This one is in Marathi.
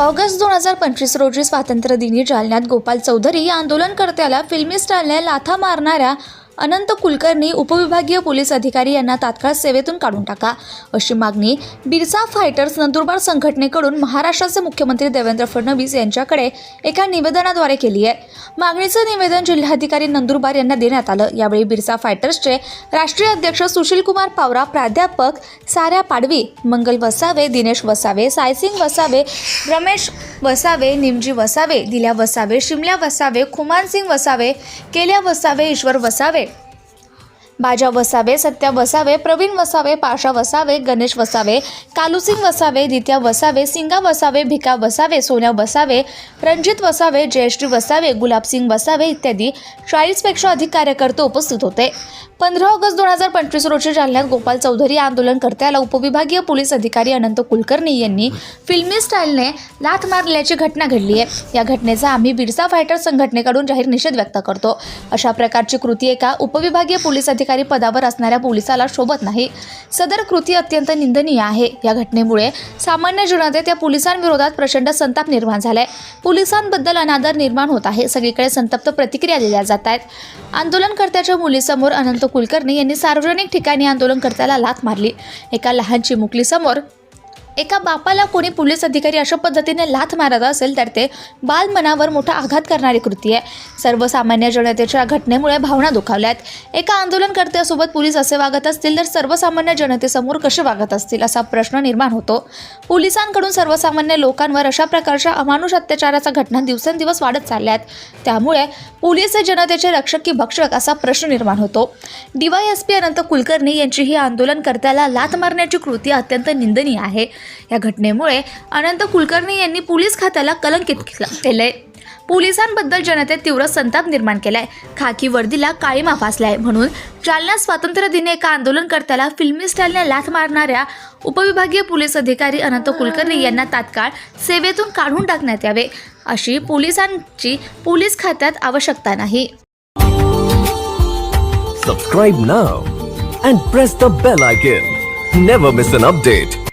ऑगस्ट दोन हजार पंचवीस रोजी स्वातंत्र्यदिनी जालन्यात गोपाल चौधरी या आंदोलनकर्त्याला फिल्मी स्टाईलने लाथा मारणाऱ्या अनंत कुलकर्णी उपविभागीय पोलीस अधिकारी यांना तात्काळ सेवेतून काढून टाका. अशी मागणी बिरसा फायटर्स नंदुरबार संघटनेकडून महाराष्ट्राचे मुख्यमंत्री देवेंद्र फडणवीस यांच्याकडे एका निवेदनाद्वारे केली आहे. मागणीचं निवेदन जिल्हाधिकारी नंदुरबार यांना देण्यात आलं. यावेळी बिरसा फायटर्सचे राष्ट्रीय अध्यक्ष सुशीलकुमार पावरा प्राध्यापक साऱ्या पाडवी मंगल वसावे दिनेश वसावे सायसिंग वसावे रमेश वसावे निमजी वसावे दिल्या वसावे शिमल्या वसावे खुमानसिंग वसावे केल्या वसावे ईश्वर वसावे बाजा वसावे सत्या वसावे प्रवीण वसावे पाशा वसावे गणेश वसावे कालूसिंग वसावे दित्या वसावे सिंगा वसावे भिका वसावे सोन्या वसावे रणजित वसावे जयश्री वसावे गुलाबसिंग वसावे इत्यादी चाळीसपेक्षा अधिक कार्यकर्ते उपस्थित होते. पंधरा ऑगस्ट दोन हजार पंचवीस रोजी जालन्यात गोपाल चौधरी आंदोलनकर्त्याला उपविभागीय पोलीस अधिकारी अनंत कुलकर्णी यांनी फिल्मी स्टाईलने लाथ मारल्याची घटना घडली आहे. या घटनेचा आम्ही बिरसा फायटर संघटनेकडून जाहीर निषेध व्यक्त करतो. अशा प्रकारची कृती एका उपविभागीय पोलीस अधिकारी पदावर असणाऱ्या पोलिसाला शोभत नाही. सदर कृती अत्यंत निंदनीय आहे. या घटनेमुळे सामान्य जनतेत या पोलिसांविरोधात प्रचंड संताप निर्माण झालाय. पोलिसांबद्दल अनादर निर्माण होत आहे. सगळीकडे संतप्त प्रतिक्रिया दिल्या जात आहेत. आंदोलनकर्त्याच्या मुलीसमोर अनंत कुलकर्णी यांनी सार्वजनिक ठिकाणी आंदोलनकर्त्याला लाथ मारली. एका लहान चिमुकलीसमोर एका बापाला कोणी पोलीस अधिकारी अशा पद्धतीने लाथ मारत असेल तर ते बालमनावर मोठा आघात करणारी कृती आहे. सर्वसामान्य जनतेच्या घटनेमुळे भावना दुखावल्यात. एका आंदोलनकर्त्यासोबत पोलीस असे वागत असतील तर सर्वसामान्य जनतेसमोर कसे वागत असतील असा प्रश्न निर्माण होतो. पोलिसांकडून सर्वसामान्य लोकांवर अशा प्रकारच्या अमानुष अत्याचाराच्या घटना दिवसेंदिवस वाढत चालल्या आहेत त्यामुळे पोलीस जनतेचे रक्षक की भक्षक असा प्रश्न निर्माण होतो. डीवायएसपी अनंत कुलकर्णी यांची ही आंदोलनकर्त्याला लाथ मारण्याची कृती अत्यंत निंदनीय आहे. या घटनेमुळे अनंत कुलकर्णी यांनी पोलीस खात्याला कलंकित केलंय पोलिसांबद्दल जनतेत तीव्र संताप निर्माण केलाय. खाकी वर्दीला काळीमा फासलाय म्हणून जालना स्वातंत्र्य दिनी एका आंदोलनकर्त्याला फिल्मी स्टाईलने लाथ मारणाऱ्या उपविभागीय पोलीस अधिकारी अनंत कुलकर्णी यांना तात्काळ सेवेतून काढून टाकण्यात यावे अशी पोलिसांची पोलीस खात्यात आवश्यकता नाही. Subscribe now and press the bell icon never miss an update